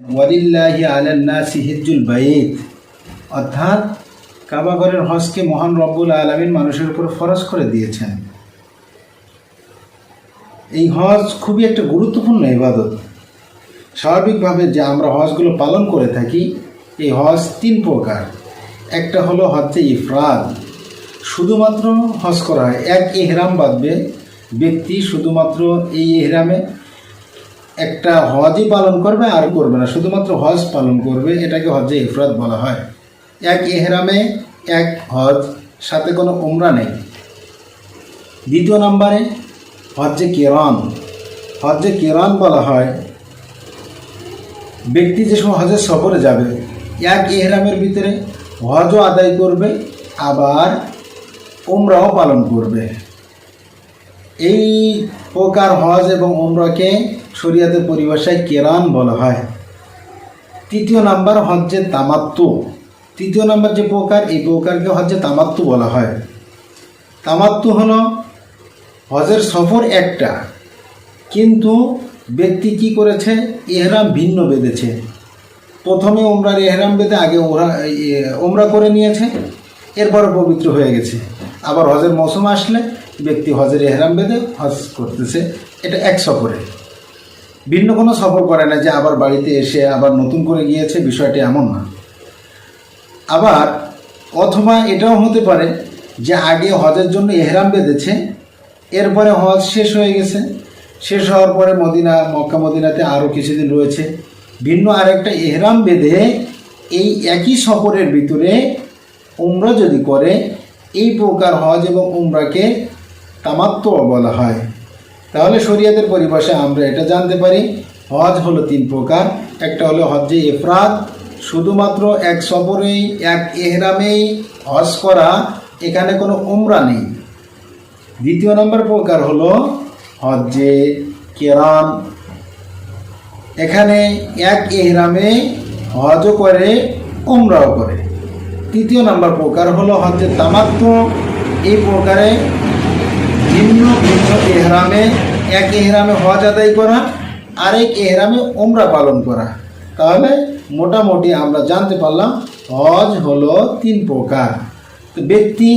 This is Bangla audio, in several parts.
ওয়ালিল্লাহি আলান্নাসি হিজ্জুল বাইত। অর্থাৎ কাবাগরের হজকে মহান রব্বুল আলমিন মানুষের উপর ফরজ করে দিয়েছেন। এই হজ খুবই একটা গুরুত্বপূর্ণ ইবাদত। স্বাভাবিকভাবে যে আমরা হজগুলো পালন করে থাকি, এই হজ তিন প্রকার। একটা হলো হচ্ছে ইফরাদ। শুধুমাত্র হজ করা হয়। এক এহরাম বাঁধবে ব্যক্তি শুধুমাত্র এই এহরামে একটা হজই পালন করবে আর করবে না। শুধুমাত্র হজ পালন করবে, এটাকে হজে ইফরাদ বলা হয়। এক এহরামে এক হজ, সাথে কোনো উমরা নেই। দ্বিতীয় নম্বরে হজ্জে কেরান। হজ্জে কেরান বলা হয়, ব্যক্তি যে সময় হজের সফরে যাবে, এক এহরামের ভিতরে হজও আদায় করবে, আবার উমরাও পালন করবে। এই প্রকার হজ এবং উমরাকে শরিয়াতের পরিভাষায় কেরান বলা হয়। তৃতীয় নাম্বার হজ্জে তামাত্তু। তৃতীয় নাম্বার যে প্রকার, এই প্রকারকে হজ্জে তামাত্তু বলা হয়। তামাত্তু হলো হজের সফর একটা, কিন্তু ব্যক্তি কি করেছে? এহরাম ভিন্ন বেঁধেছে। প্রথমে ওমরার এহরাম বেঁধে আগে ওরা ওমরা করে নিয়েছে এরপরে পবিত্র হয়ে গেছে। আবার হজের মৌসুম আসলে ব্যক্তি হজের এহরাম বেঁধে হজ করতেছে। এটা এক সফরে। ভিন্ন কোনো সফর করে না যে আবার বাড়িতে এসে আবার নতুন করে গিয়েছে, বিষয়টি এমন না। আবার অথবা এটাও হতে পারে যে আগে হজের জন্য এহরাম বেঁধেছে, এরপরে হজ শেষ হয়ে গেছে। শেষ হওয়ার পরে মদিনা, মক্কা মদিনাতে আরও কিছুদিন রয়েছে। ভিন্ন আরেকটা এহরাম বেঁধে এই একই সফরের ভিতরে উমরা যদি করে এই প্রকার হজ এবং উমরাকে তামাত্ম বলা হয়। তাহলে শরীয়তের পরিভাষায় আমরা এটা জানতে পারি, হজ হলো তিন প্রকার। একটা হলো হজ্জে এফরাদ শুধুমাত্র এক সফরেই, এক এহরামেই হজ করা, এখানে কোনো উমরা নেই। দ্বিতীয় নম্বর প্রকার হলো হজ্জে কেরান এখানে এক এহরামে হজও করে, উমরাও করে। তৃতীয় নম্বর প্রকার হলো হজ্জে তামাত্ম। এই প্রকারে ভিন্ন ভিন্ন এহরামে, এক এহরামে হজ আদায় করা, আরেক এহরামে ওমরা পালন করা। তাহলে মোটামুটি আমরা জানতে পারলাম হজ হলো তিন প্রকার। তো ব্যক্তি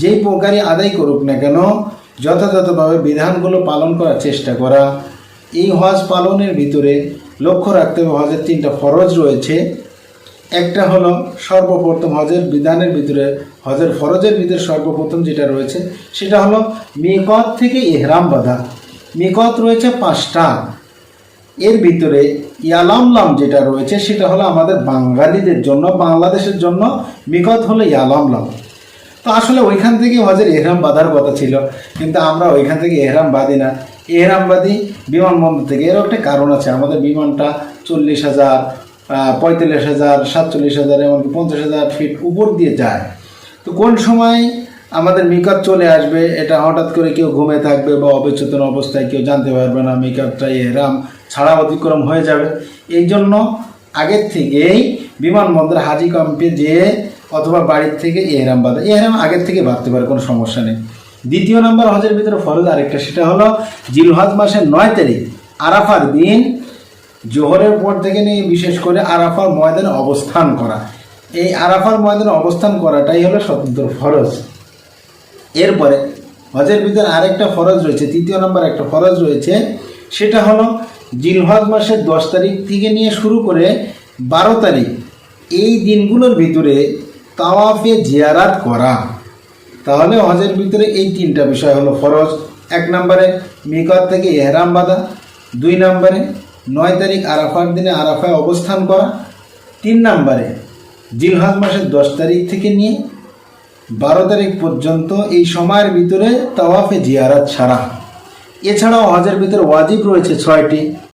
যেই প্রকারই আদায় করুক না কেন, যথাযথভাবে বিধানগুলো পালন করার চেষ্টা করা। এই হজ পালনের ভিতরে লক্ষ্য রাখতে হবে হজের তিনটা ফরজ রয়েছে। একটা হলো সর্বপ্রথম হজের বিধানের ভিতরে, হজের ফরজের ভিতরে সর্বপ্রথম যেটা রয়েছে, সেটা হলো মিকত থেকে ইহরাম বাঁধা। মিকত রয়েছে পাঁচটা। এর ভিতরে ইয়ালামলাম যেটা রয়েছে, সেটা হলো আমাদের বাঙালিদের জন্য, বাংলাদেশের জন্য মিকত হলো ইয়ালামলাম তো আসলে ওইখান থেকে হজের এহরাম বাঁধার কথা ছিল, কিন্তু আমরা ওইখান থেকে এহরাম বাঁধি না। এহরাম বাঁধি বিমানবন্দর থেকে। এরও একটা কারণ আছে, আমাদের বিমানটা চল্লিশ হাজার পঁয়তাল্লিশ হাজার, সাতচল্লিশ হাজার, এমনকি পঞ্চাশ হাজার ফিট উপর দিয়ে যায়। তো কোন সময় আমাদের মিকাত চলে আসবে, এটা হঠাৎ করে কেউ ঘুমে থাকবে বা অবচেতন অবস্থায় কেউ জানতে পারবে না মিকাতটা এহরাম ছাড়া অতিক্রম হয়ে যাবে। এই জন্য আগের থেকেই বিমানবন্দর হাজি ক্যাম্পে যেয়ে অথবা বাড়ির থেকে এহরাম বাঁধা এহরাম আগের থেকে বাঁধতে পারে, কোনো সমস্যা নেই। দ্বিতীয় নম্বর হজের ভিতরে ফরজ আরেকটা, সেটা হলো জিলহজ মাসের নয় তারিখ, আরাফার দিন জোহরের পর থেকে নিয়ে বিশেষ করে আরাফার ময়দানে অবস্থান করা। এই আরাফার ময়দানে অবস্থান করাটাই হলো স্বতন্ত্র ফরজ। এরপরে হজের ভিতরে আরেকটা ফরজ রয়েছে, তৃতীয় নম্বর একটা ফরজ রয়েছে, সেটা হলো জিলহজ মাসের দশ তারিখ থেকে নিয়ে শুরু করে বারো তারিখ এই দিনগুলোর ভিতরে তাওয়াফে জিয়ারাত করা। তাহলে হজের ভিতরে এই তিনটা বিষয় হলো ফরজ। এক নম্বরে মিকত থেকে এহরাম বাঁধা, দুই নম্বরে নয় তারিখ আরাফার দিনে আরাফায় অবস্থান করা। তিন নম্বরে জিলহাজ মাসের দশ তারিখ থেকে নিয়ে বারো তারিখ পর্যন্ত এই সময়ের ভিতরে তাওয়াফে জিয়ারাত ছাড়া। এছাড়াও হজের ভিতরে ওয়াজিব রয়েছে ছয়টি।